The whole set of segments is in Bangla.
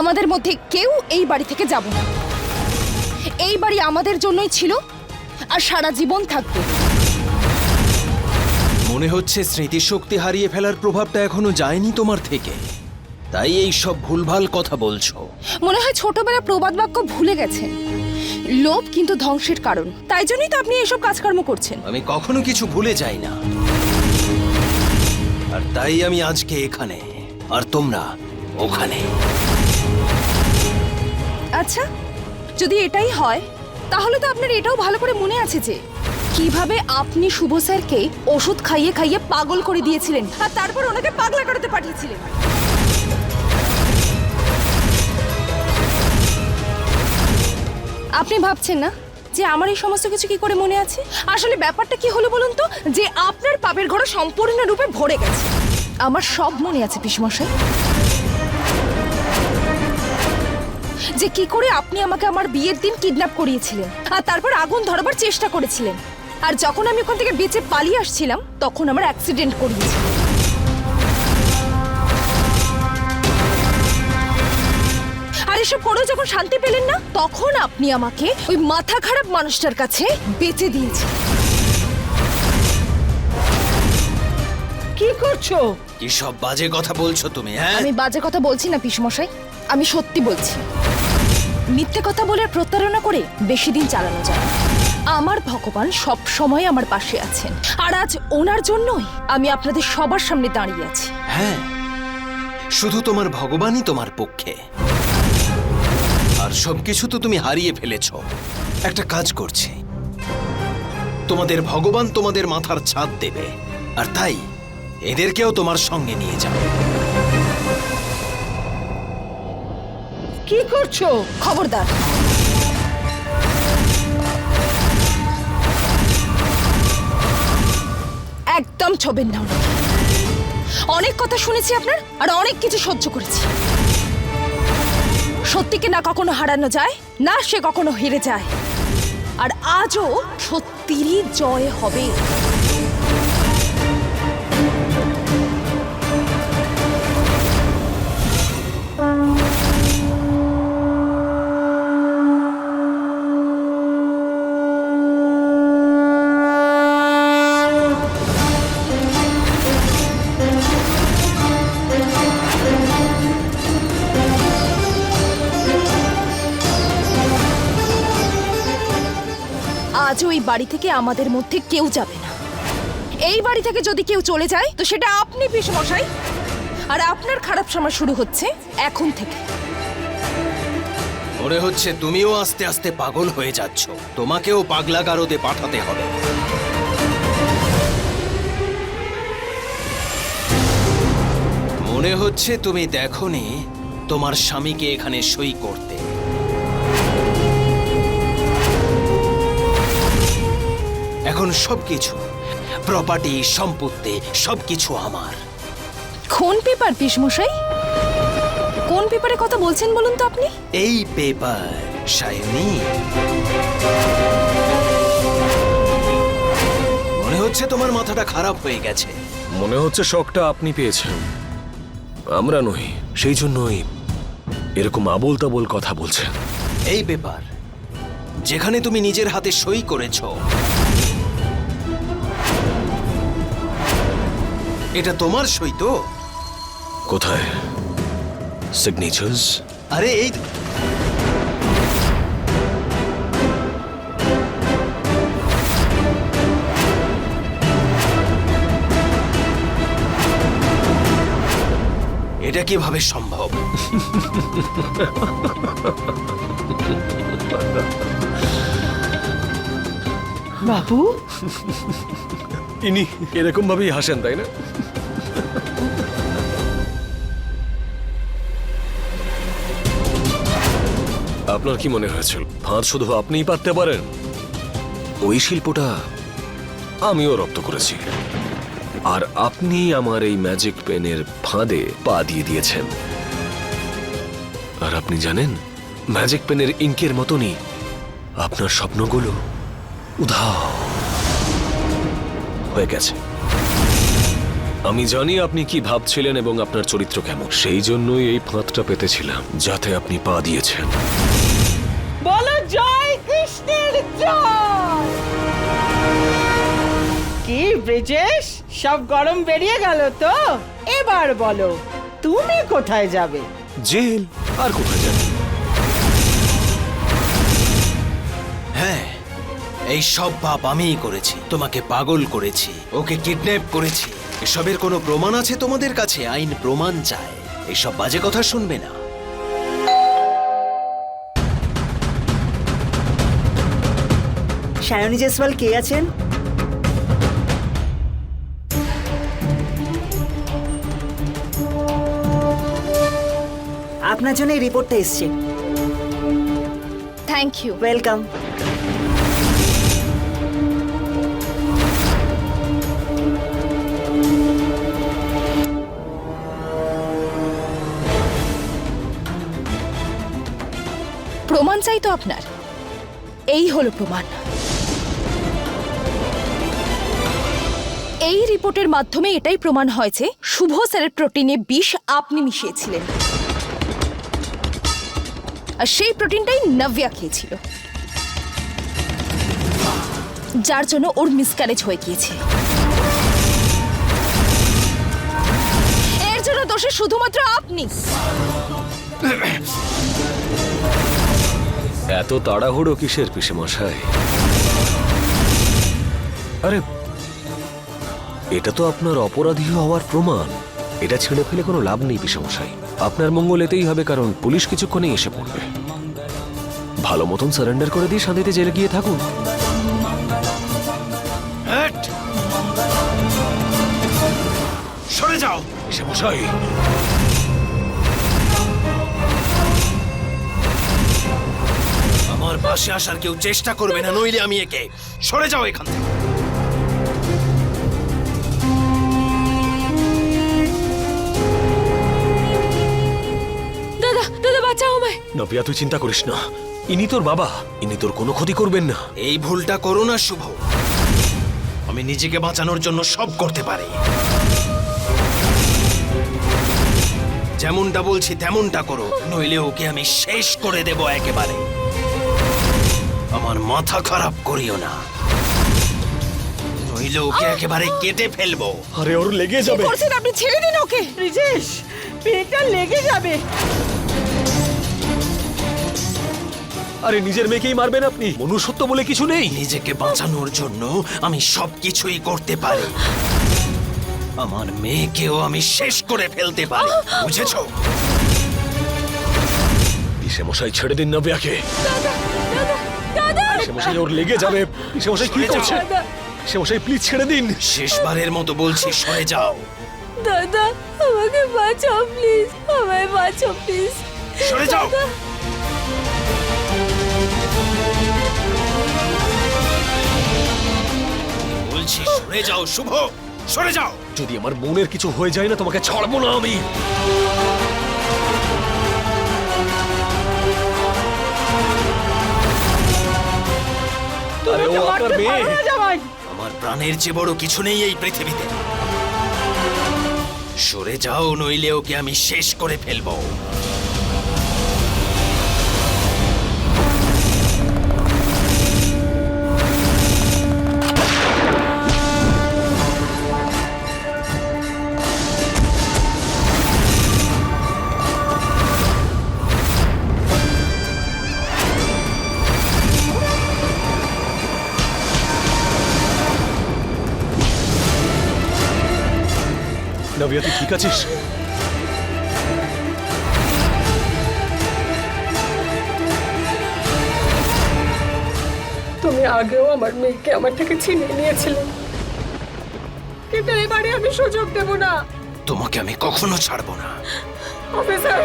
আমাদের মধ্যে কেউ এই বাড়ি থেকে যাব না। এই বাড়ি আমাদের জন্যই ছিল আর সারা জীবন থাকবে। মনে হচ্ছে স্মৃতিশক্তি হারিয়ে ফেলার প্রভাবটা এখনও যায়নি তোমার থেকে। তাই এই সব ভুলভাল কথা বলছো। মনে হয় ছোটবেলা প্রবাদ বাক্য ভুলে গেছেন লোভ কিন্তু ধ্বংসের কারণ। তাই জন্যই তো আপনি এসব কাজকর্ম করছেন। আমি কখনো কিছু ভুলে যাই না। আর তাই আমি আজকে এখানে। আর তোমরা ওখানে। আচ্ছা যদি এটাই হয়, তাহলে তো আপনার এটাও ভালো করে মনে আছে যে কীভাবে আপনি শুভ স্যারকে ওষুধ খাইয়ে খাইয়ে পাগল করে দিয়েছিলেন আর তারপর ওনাকে পাগলা করাতে পাঠিয়েছিলেন। আপনি ভাবছেন না যে আমার এই সমস্ত কিছু কি করে মনে আছে? আসলে ব্যাপারটা কি হলো বলুন তো? যে আপনার পাপের ঘরে সম্পূর্ণরূপে ভরে গেছে। আমার সব মনে আছে পিসমশাই। যে কি করে আপনি আমাকে আমার বিয়ের দিন কিডন্যাপ করিয়েছিলেন আর তারপর আগুন ধরবার চেষ্টা করেছিলেন। আর যখন আমি ওখান থেকে বেঁচে পালিয়ে আসছিলাম তখন আমার অ্যাক্সিডেন্ট করিয়েছিল আর এসব করেও যখন শান্তি পেলেন না তখন আপনি আমাকে ওই মাথা খারাপ মানুষটার কাছে বেঁচে দিয়েছেন কি করছ? কি সব বাজে কথা বলছো তুমি হ্যাঁ? আমি বাজে কথা বলছি না পিসমশাই আমি সত্যি বলছি। মিথ্যে কথা বলে প্রতারণা করে বেশি দিন চালানো যায়। আমার ভগবান সব সময় আমার পাশে আছেন। আর আজ ওনার জন্যই আমি আপনাদের সবার সামনে দাঁড়িয়ে আছি। হ্যাঁ শুধু তোমার ভগবানই তোমার পক্ষে। আর সবকিছু তো তুমি হারিয়ে ফেলেছ। একটা কাজ করছি। তোমাদের ভগবান তোমাদের মাথার ছাদ দেবে। আর তাই এদেরকেও তোমার সঙ্গে নিয়ে যাও কি করছ? খবরদার। একদম ছবেন না অনেক কথা শুনেছি আপনার, আর অনেক কিছু সহ্য করেছি। সত্যিকে না কখনো হারানো যায়? না, সে কখনো হেরে যায়। আর আজও সত্যিরই জয় হবে। থেকে আমাদের মধ্যে কেউ যাবে না। এই বাড়ি থেকে যদি কেউ চলে যায়, তো সেটা আপনি পিসমশাই আর আপনার খারাপ সময় শুরু হচ্ছে এখন থেকে। মনে হচ্ছে তুমিও আস্তে আস্তে পাগল হয়ে যাচ্ছ। তোমাকেও পাগলা গারদে পাঠাতে হবে। মনে হচ্ছে তুমি দেখনি, তোমার স্বামীকে এখানে সই করতে। এখন সবকিছু। প্রপার্টি সম্পত্তি সবকিছু আমার। কোন পেপার পিসমশাই? কোন পেপারে কথা বলছেন বলুন তো আপনি? এই পেপার সায়নী। মনে হচ্ছে তোমার মাথাটা খারাপ হয়ে গেছে। মনে হচ্ছে শখটা আপনি পেয়েছেন। আমরা নই সেই জন্যই এরকম আবোল তাবোল কথা বলছেন। এই পেপার যেখানে তুমি নিজের হাতে সই করেছ এটা তোমার সই তো। কোথায়? সিগনেচার্স আরে এই এটা কীভাবে সম্ভব? বাবু? ইনি এরকম ভাবেই হাসেন, তাই না? আপনার কি মনে হয়েছিল? ফাঁদ শুধু আপনিই পাততে পারেন? ওই শিল্পটা আমিও রপ্ত করেছি। আর আপনি আমার এই ম্যাজিক পেনের ফাঁদে পা দিয়ে দিয়েছেন। আর আপনি জানেন ম্যাজিক পেনের ইঙ্কের মতনই আপনার স্বপ্নগুলো উধাও। হয়ে গেছে। আমি জানি আপনি কি ভাবছিলেন এবং আপনার চরিত্র কেমন। সেই জন্যই এই ফাঁদটা পেতেছিলাম যাতে আপনি পা দিয়েছেন। বলো জয় কৃষ্ণের জয়! কি ব্রিজেশ? সব গরম বেরিয়ে গেল তো? এবার বলো তুমি কোথায় যাবে? জেল। আর কোথায় যাবেন হ্যাঁ এই সব পাপ আমিই করেছি তোমাকে পাগল করেছি ওকে কিডন্যাপ করেছি। এসবের কোনো প্রমাণ আছে তোমাদের কাছে? আইন প্রমাণ চায়। এইসব বাজে কথা শুনবে না। সায়নী জেসওয়াল কে আছেন? আপনার জন্য এই রিপোর্টটা এসছে। থ্যাংক ইউ ওয়েলকাম প্রমাণ চাই তো আপনার। এই হলো প্রমাণ। এই রিপোর্টের মাধ্যমে এটাই প্রমাণ হয়েছে শুভ স্যারের প্রোটিনে বিষ আপনি মিশিয়েছিলেন। আর সেই প্রোটিনটাই নব্যা খেয়েছিল। যার জন্য ওর মিসক্যারেজ হয়ে গিয়েছে। এর জন্য দোষী শুধুমাত্র আপনি। এত তাড়াহুড়ো কিসের মশাই? আরে এটা তো আপনার অপরাধী হওয়ার প্রমাণ। এটা ছেড়ে ফেলে কোনো লাভ নেই মশাই। আপনার মঙ্গল এতেই হবে কারণ পুলিশ কিছুক্ষণেই এসে পড়বে। ভালো মতন সারেন্ডার করে দিয়ে শান্তিতে জেলে গিয়ে থাকুন! সরে যাও! মশাই আমার পাশে আসার কেউ চেষ্টা করবে না নইলে আমি একে সরে যাও এখান থেকে। দাদা দাদা বাঁচাও আমায়। নবিয়া তুই চিন্তা করিস না। ইনি তোর বাবা ইনি তোর কোনো ক্ষতি করবেন না। এই ভুলটা করো না শুভ। আমি নিজেকে বাঁচানোর জন্য সব করতে পারি। যেমনটা বলছি তেমনটা করো। নইলে ওকে আমি শেষ করে দেব একেবারে। আমার মাথা খারাপ করিও না। নইলে ওকে একেবারে কেটে ফেলব। আরে ওর লেগে যাবে। করছেন আপনি? ছেড়ে দিন ওকে। ব্রিজেশ পেটটা লেগে যাবে। আরে নিজের মেয়েকেই মারবেন আপনি। মনুষ্যত্ব বলে কিছু নেই। নিজেকে বাঁচানোর জন্য আমি সব কিছুই করতে পারি। আমার মেয়েকেও আমি শেষ করে ফেলতে পারি। বুঝেছ? পিসে মশাই ছেড়ে দিন নবিয়াকে দাদা পিসে মশাই ওর লেগে যাবে। পিসে মশাই কি। করছে? পিসে মশাই প্লিজ ছেড়ে দিন। শেষবারের মতো বলছি সরে যাও। দাদা আমাকে বাঁচাও প্লিজ আমায় বাঁচাও প্লিজ সরে যাও। বলছি সরে যাও শুভ। সরে যাও। যদি আমার বোনের কিছু হয়ে যায় না তোমাকে ছাড়বো না আমি। আরে ও তো আপনার মারতে মেয়ে না জামাই। আমার প্রাণের চেয়ে বড় কিছু নেই এই পৃথিবীতে। সরে যাও নইলে ওকে আমি শেষ করে ফেলব। নবিয়া তুই ঠিক আছিস? তুমি আগেও আমার মেয়েকে আমার থেকে ছিনিয়ে নিয়েছিলে। কিন্তু এবারে আমি সুযোগ দেব না। তোমাকে আমি কখনো ছাড়বো না। অফিসার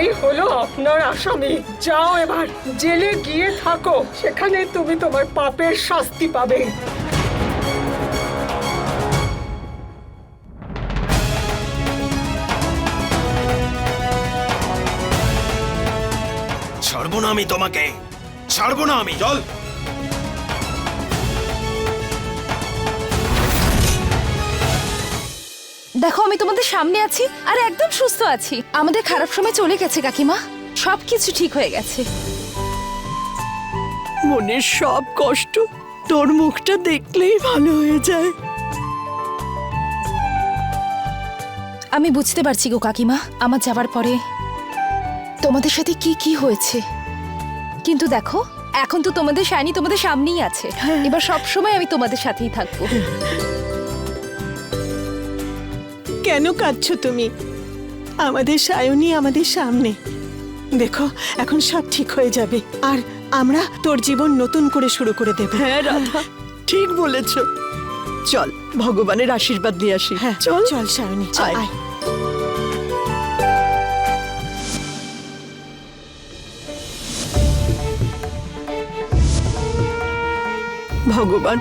এই হলো আপনার আসামি। যাও এবার জেলে গিয়ে থাকো। সেখানে তুমি তোমার পাপের শাস্তি পাবে। ছাড়বো আমি তোমাকে। ছাড়বো না আমি। চল। দেখো আমি তোমাদের সামনে আছি আর একদম সুস্থ আছি। আমাদের খারাপ সময় চলে গেছে কাকিমা। সব কিছু ঠিক হয়ে গেছে। মনের সব কষ্ট তোর মুখটা দেখলেই ভালো হয়ে যায়। আমি বুঝতে পারছি গো কাকিমা আমার যাবার পরে তোমাদের সাথে কি কি হয়েছে। কিন্তু দেখো এখন তো তোমাদের শাইনি তোমাদের সামনেই আছে। এবার সব সময় আমি তোমাদের সাথেই থাকব। কেন কাঁদছো তুমি? আমাদের সায়নী আমাদের সামনে। দেখো এখন সব ঠিক হয়ে যাবে। আর আমরা তোর জীবন নতুন করে শুরু করে দেব। হ্যাঁ রাধা। ঠিক বলেছ। চল ভগবানের আশীর্বাদ দিয়ে আসি। হ্যাঁ চল। চল সায়নী চল আয়। ভগবান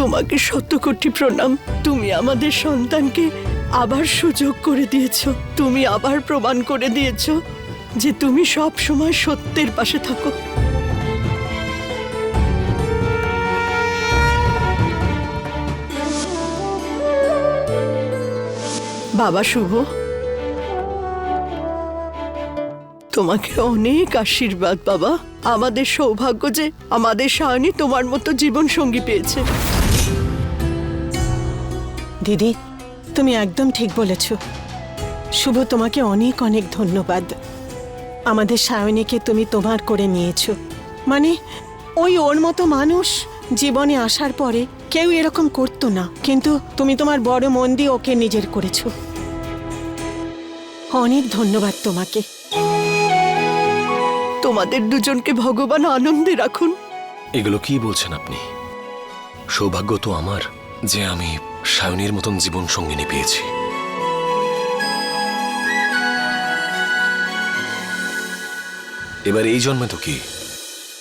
তোমাকে শত কোটি প্রণাম। তুমি আমাদের সন্তানকে আবার সুযোগ করে দিয়েছ। তুমি আবার প্রমাণ করে দিয়েছ যে তুমি সব সময় সত্যের পাশে থাকো। বাবা, শুভ। তোমাকে অনেক আশীর্বাদ বাবা। আমাদের সৌভাগ্য যে আমাদের সায়নী তোমার মতো জীবন সঙ্গী পেয়েছে। দিদি তুমি একদম ঠিক বলেছ। শুভ তোমাকে অনেক অনেক ধন্যবাদ। আমাদের সায়নীকে তুমি তোমার করে নিয়েছো। মানে ওই ওর মতো মানুষ জীবনে আসার পরে কেউ এরকম করতো না। কিন্তু তুমি তোমার বড় মন দিয়ে ওকে নিজের করেছ। অনেক ধন্যবাদ তোমাকে। তোমাদের দুজনকে ভগবান আনন্দে রাখুন। এগুলো কি বলছেন আপনি? সৌভাগ্য তো আমার। যে আমি সায়নীর মতন জীবন সঙ্গিনী পেয়েছি। এবার এই জন্মে তো কি?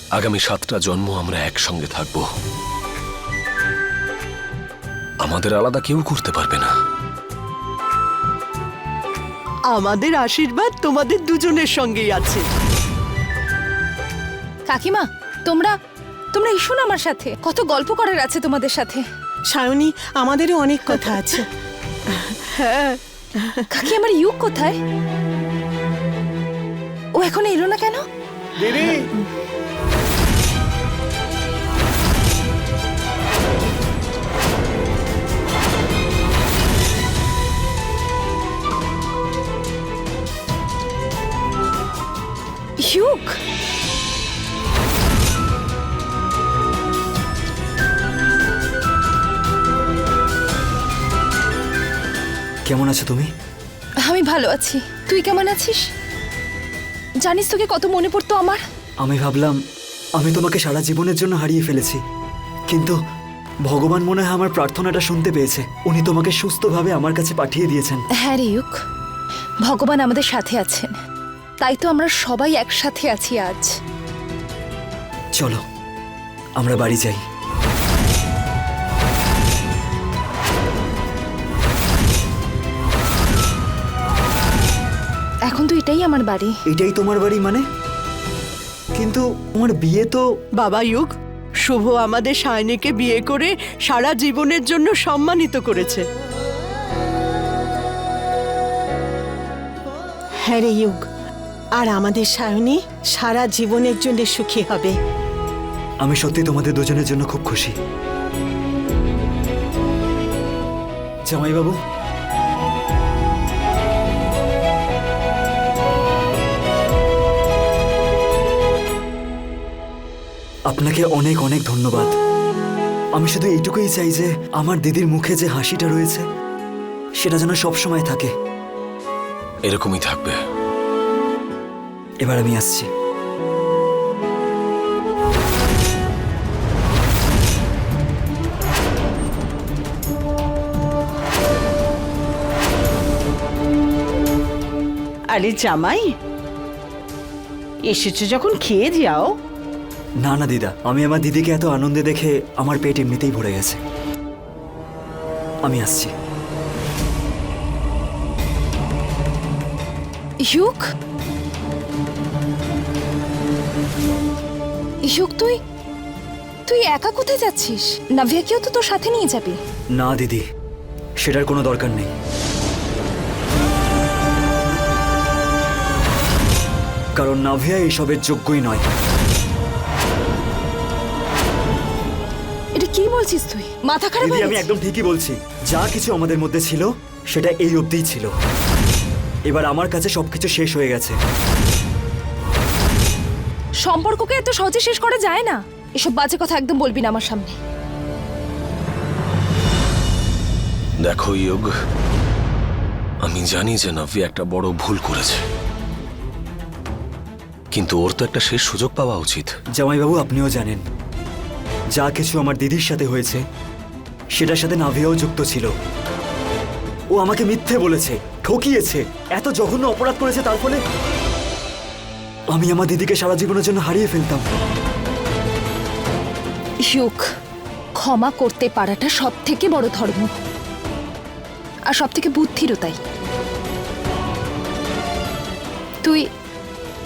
আগামী সাতটা জন্ম আমরা একসঙ্গে থাকব। আমাদের আলাদা কেউ করতে পারবে না। আমাদের আশীর্বাদ তোমাদের দুজনের সঙ্গেই আছে। কাকিমা তোমরা তোমরা এসো না আমার সাথে। কত গল্প করার আছে তোমাদের সাথে। সায়নী আমাদেরও অনেক কথা আছে। হ্যাঁ কাকি আমার ইউক কোথায়? ও এখন এলো না কেন? দিদি! ইউক? কেমন আছো তুমি? আমি ভালো আছি। তুই কেমন আছিস? জানিস তোকে কত মনে পড়তো আমার? আমি ভাবলাম আমি তোমাকে সারা জীবনের জন্য হারিয়ে ফেলেছি। কিন্তু ভগবান মনে হয় আমার প্রার্থনাটা শুনতে পেয়েছে। উনি তোমাকে সুস্থভাবে আমার কাছে পাঠিয়ে দিয়েছেন। হ্যাঁ রে ইউক ভগবান আমাদের সাথে আছেন। তাই তো আমরা সবাই একসাথে আছি আজ। চলো আমরা বাড়ি যাই। এখন তো এটাই আমার বাড়ি। এটাই তোমার বাড়ি মানে? কিন্তু তোমার বিয়ে তো বাবা ইউক শুভ আমাদের সায়নীকে বিয়ে করে সারা জীবনের জন্য সম্মানিত করেছে। হ্যাঁ রে ইউক আর আমাদের সায়নী সারা জীবনের জন্য সুখী হবে। আমি সত্যি তোমাদের দুজনের জন্য খুব খুশি। জামাইবাবু আপনাকে অনেক অনেক ধন্যবাদ। আমি শুধু এইটুকুই চাই যে আমার দিদির মুখে যে হাসিটা রয়েছে সেটা যেন সবসময় থাকে। এরকমই থাকবে। এবার আমি আসছি। আরে জামাই এসেছ যখন খেয়ে যাও। না না দিদা। আমি আমার দিদিকে এত আনন্দে দেখে আমার পেট এমনিতেই ভরে গেছে। আমি আসছি। ইউক ইশুক তুই তুই একা কোথায় যাচ্ছিস? নাভিয়াকেও তো তোর সাথে নিয়ে যাবি। না দিদি সেটার কোনো দরকার নেই। কারণ নাভিয়া এইসবের যোগ্যই নয়। কি বলছিস তুই? মাথা খারাপ দিদি আমি একদম ঠিকই বলছি। যা কিছু আমাদের মধ্যে ছিল সেটা এই অবধিই ছিল। এবার আমার কাছে সবকিছু শেষ হয়ে গেছে। সম্পর্ককে এত সহজে শেষ করা যায় না? এসব বাজে কথা একদম বলবি না আমার সামনে। দেখো ইয়োগ আমি জানি যে নাভি একটা বড় ভুল করেছে। কিন্তু ওর তো একটা শেষ সুযোগ পাওয়া উচিত। জামাইবাবু আপনিও জানেন যা কিছু আমার দিদির সাথে হয়েছে, সেটার সাথে নাভিয়াও যুক্ত ছিল। ও আমাকে মিথ্যে বলেছে, ঠকিয়েছে, এত জঘন্য অপরাধ করেছে তার ফলে আমি আমার দিদিকে সারা জীবনের জন্য হারিয়ে ফেলতাম। ইউক, ক্ষমা করতে পারাটা সব থেকে বড় ধর্ম। আর সব থেকে বুদ্ধিরও তাই। তুই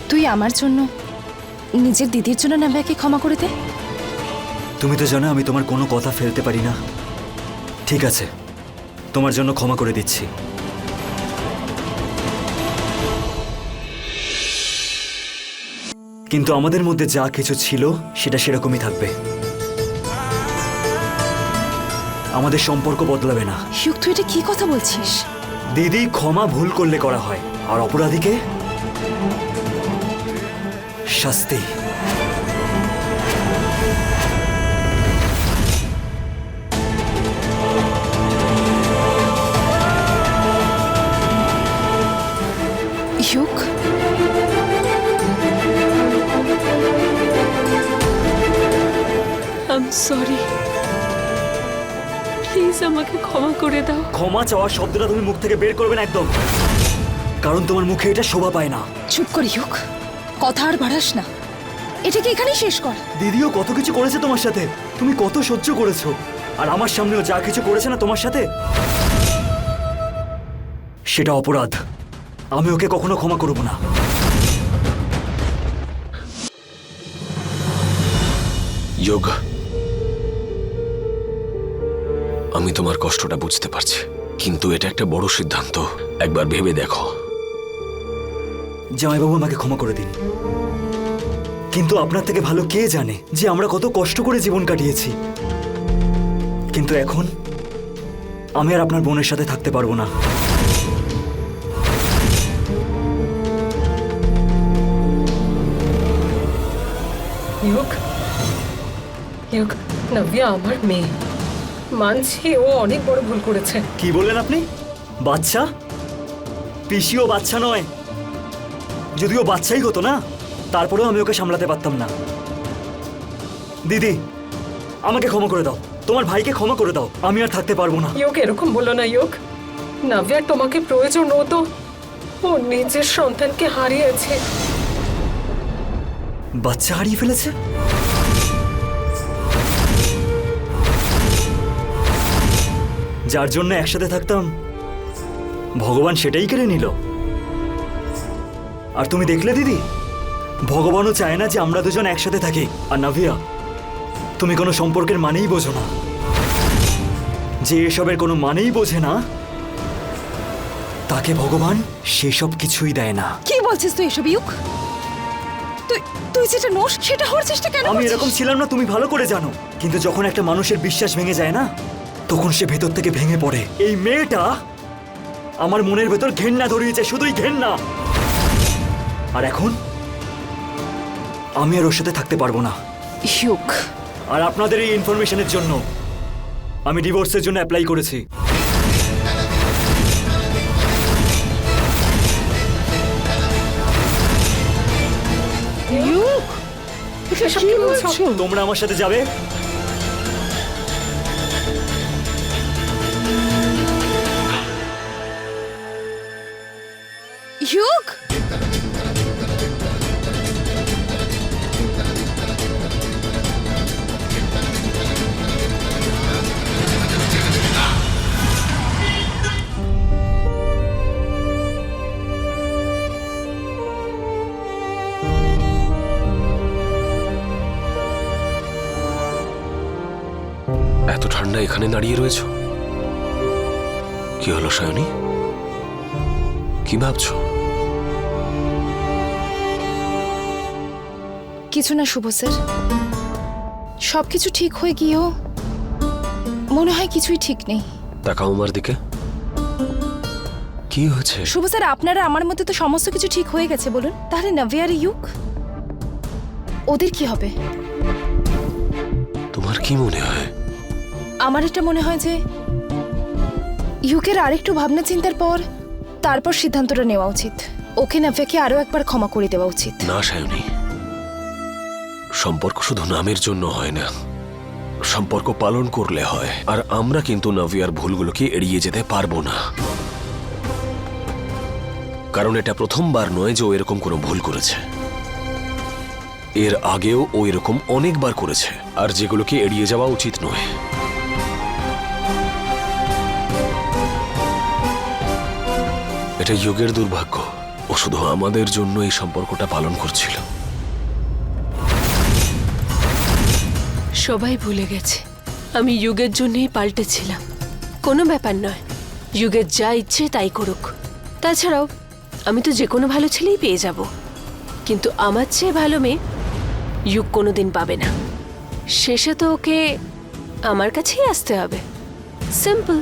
তুই আমার জন্য, নিজের দিদির জন্য নাভিয়াকে ক্ষমা করে দে। তুমি তো জানো আমি তোমার কোনো কথা ফেলতে পারি না। ঠিক আছে তোমার জন্য ক্ষমা করে দিচ্ছি। কিন্তু আমাদের মধ্যে যা কিছু ছিল সেটা সেরকমই থাকবে। আমাদের সম্পর্ক বদলাবে না। ইউক তুই এটা কি কথা বলছিস? দিদি ক্ষমা ভুল করলে করা হয়। আর অপরাধীকে? শাস্তি। সরি। প্লিজ আমাকে ক্ষমা করে দাও। ক্ষমা চাওয়ার শব্দটা তুমি মুখ থেকে বের করবে না একদম। কারণ তোমার মুখে এটা শোভা পায় না। চুপ কর ইউক। কথা আর বাড়াস না। এটাকে এখানেই শেষ কর? দিদিও কত কিছু করেছে তোমার সাথে। তুমি কত সহ্য করেছ। আর আমার সামনেও যা কিছু করেছে না তোমার সাথে? সেটা অপরাধ। আমি ওকে কখনো ক্ষমা করব না। যোগ আমি তোমার কষ্টটা বুঝতে পারছি। কিন্তু এটা একটা বড় সিদ্ধান্ত। একবার ভেবে দেখো। জামাইবাবু আমাকে ক্ষমা করে দিন। কিন্তু আপনার থেকে ভালো কে জানে যে আমরা কত কষ্ট করে জীবন কাটিয়েছি। কিন্তু এখন আমি আর আপনার বোনের সাথে থাকতে পারব না। ইয়োগ ইয়োগ নাভিয়া আমার মেয়ে। মানছি ও অনেক বড় ভুল করেছে। কি বললেন আপনি? বাচ্চা? পিসিও বাচ্চা নয়। যদিও বাচ্চাই হতো না তারপরেও আমি ওকে সামলাতে পারতাম না। দিদি আমাকে ক্ষমা করে দাও। তোমার ভাইকে ক্ষমা করে দাও। আমি আর থাকতে পারব না। ইয়োগ এরকম বলো না ইয়োগ। নাভিয়ার তোমাকে প্রয়োজন ও তো ও নিজের সন্তানকে হারিয়েছে। বাচ্চা হারিয়ে ফেলেছে? যার জন্য একসাথে থাকতাম ভগবান সেটাই কেড়ে নিল। আর তুমি দেখলে দিদি? ভগবানও চায় না যে আমরা দুজন একসাথে থাকি। আর নাভিয়া তুমি কোনো সম্পর্কের মানেই বোঝো না। যে এসবের কোনো মানেই বোঝে না তাকে ভগবান সেসব কিছুই দেয় না। কি বলছিস তুই এসব ইউক? তুই তুই যেটা নোস সেটা হওয়ার চেষ্টা কেন আমি এরকম ছিলাম না তুমি ভালো করে জানো। কিন্তু যখন একটা মানুষের বিশ্বাস ভেঙে যায় না তখন সে ভেতর থেকে ভেঙে পড়ে। এই মেয়েটা আমার মনের ভেতর ঘেন্না ধরিয়েছে শুধুই ঘেন্না। আর এখন আমি আর ওর সাথে থাকতে পারব না। ইউক আর আপনাদের এই ইনফরমেশনের জন্য আমি ডিভোর্সের জন্য অ্যাপ্লাই করেছি। তোমরা আমার সাথে যাবে? Hugh? এত ঠান্ডা এখানে দাঁড়িয়ে রয়েছ? কি হলো সায়নী? কি ভাবছ? কিছু না শুভ স্যার। সব কিছু ঠিক হয়ে গিয়েও মনে হয় কিছুই ঠিক নেই। তাকাও আমার দিকে। কি হয়েছে? শুভ স্যার আপনারা আমার মধ্যে তো সমস্ত কিছু ঠিক হয়ে গেছে বলুন। তাহলে নভিয়ার ইউক ওদের কি হবে? তোমার কি মনে হয়? আমার এটা মনে হয় যে ইউকের আরেকটু ভাবনা চিন্তার পর তারপর সিদ্ধান্তটা নেওয়া উচিত। ওকে নাভিয়াকে আরও একবার ক্ষমা করে দেওয়া উচিত। না সায়নী। সম্পর্ক শুধু নামের জন্য হয় না। সম্পর্ক পালন করলে হয়। আর আমরা কিন্তু নাভিয়ার ভুলগুলোকে এড়িয়ে যেতে পারব না। কারণ এটা প্রথমবার নয় যে ও এরকম কোনো ভুল করেছে। এর আগেও ও এরকম অনেকবার করেছে। আর যেগুলোকে এড়িয়ে যাওয়া উচিত নয়। এটা যুগের দুর্ভাগ্য। ও শুধু আমাদের জন্য এই সম্পর্কটা পালন করছিল। সবাই ভুলে গেছে। আমি যুগের জন্যই পাল্টেছিলাম। কোনো ব্যাপার নয়। যুগের যা ইচ্ছে তাই করুক। তাছাড়াও, আমি তো যে কোনো ভালো ছেলেই পেয়ে যাব। কিন্তু আমার চেয়ে ভালো মেয়ে যুগ কোনো দিন পাবে না। শেষে তো ওকে আমার কাছেই আসতে হবে। সিম্পল